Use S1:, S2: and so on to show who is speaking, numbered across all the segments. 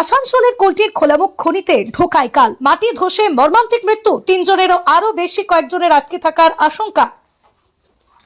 S1: আসানসোলের কোলটির খোলামুখ খনিতে ঢোকায় কাল। মাটি ধসে মর্মান্তিক মৃত্যু। তিনজনেরও আরও বেশি কয়েকজনের আটকে থাকার আশঙ্কা।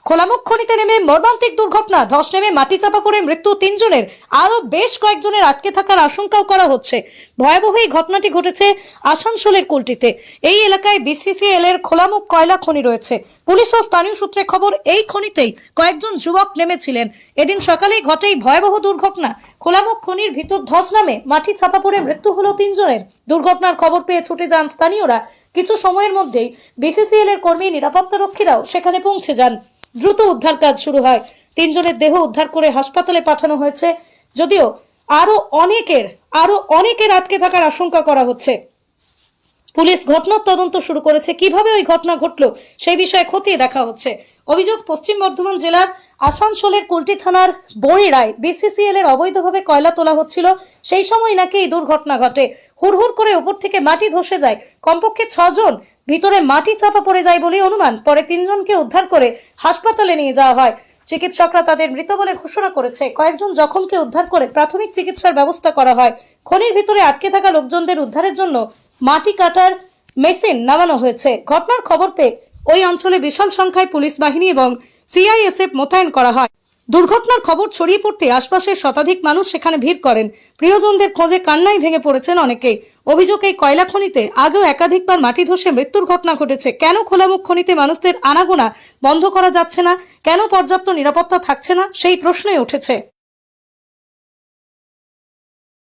S1: খোলামুখ খনিতে নেমে মর্মান্তিক দুর্ঘটনা, ধস নেমে মাটি চাপা পড়ে মৃত্যু তিনজনের। আরও বেশ কয়েকজনের আটকে থাকার আশঙ্কাও করা হচ্ছে। ভয়াবহ এই ঘটনাটি ঘটেছে আসানসোলের কুলটিতে। এই এলাকায় বিসিসিএল এর খোলামুখ কয়লা খনি রয়েছে। পুলিশ ও স্থানীয় সূত্রে খবর, এই খনিতেই কয়েকজন যুবক নেমেছিলেন। এদিন সকালেই ঘটে এই ভয়াবহ দুর্ঘটনা। খোলামুখ খনির ভিতর ধস নামে মাটি চাপা পড়ে মৃত্যু হলো তিনজনের। দুর্ঘটনার খবর পেয়ে ছুটে যান স্থানীয়রা। কিছু সময়ের মধ্যেই বিসিসিএল এর কর্মী নিরাপত্তা রক্ষীরাও সেখানে পৌঁছে যান। দ্রুত উদ্ধার কাজ শুরু হয়। তিনজনের দেহ উদ্ধার করে হাসপাতালে পাঠানো হয়েছে। যদিও আরও অনেকের আরও অনেকের আটকে থাকার আশঙ্কা করা হচ্ছে। পুলিশ ঘটনার তদন্ত শুরু করেছে। কীভাবে ওই ঘটনা ঘটলো সেই বিষয়ে খতিয়ে দেখা হচ্ছে। অভিযোগ, পশ্চিম বর্ধমান জেলার আসানসোলের কুলটি থানার বড়িরায় বিসিসিএল এর অবৈধভাবে কয়লা তোলা হচ্ছিল। সেই সময় নাকি এই দুর্ঘটনা ঘটে। হুড়হুড় করে উপর থেকে মাটি ধসে যায়। কমপক্ষে ছজন ভিতরে মাটি চাপা পড়ে যায় বলে অনুমান। পরে তিনজনকে উদ্ধার করে হাসপাতালে নিয়ে যাওয়া হয়। চিকিৎসকরা তাদের মৃত বলে ঘোষণা করেছে। কয়েকজন জখমকে উদ্ধার করে প্রাথমিক চিকিৎসার ব্যবস্থা করা হয়। খনির ভিতরে আটকে থাকা লোকজনদের উদ্ধারের জন্য মাটি কাটার মেশিন নামানো হয়েছে। ঘটনার খবর পেয়ে ওই অঞ্চলে বিশাল সংখ্যায় পুলিশ বাহিনী এবং সিআইএসএফ মোতায়েন করা হয়। দুর্ঘটনার খবর ছড়িয়ে পড়তে আশপাশের শতাধিক মানুষ সেখানে ভিড় করেন। প্রিয়জনদের খোঁজে কান্নাই ভেঙে পড়েছেন অনেকেই। অভিযোগ এই কয়লা খনিতে আগেও একাধিকবার মাটি ধসে মৃত্যুর ঘটনা ঘটেছে। কেন খোলামুখ খনিতে মানুষদের আনাগোনা বন্ধ করা যাচ্ছে না? কেন পর্যাপ্ত নিরাপত্তা থাকছে না? সেই প্রশ্নই উঠেছে।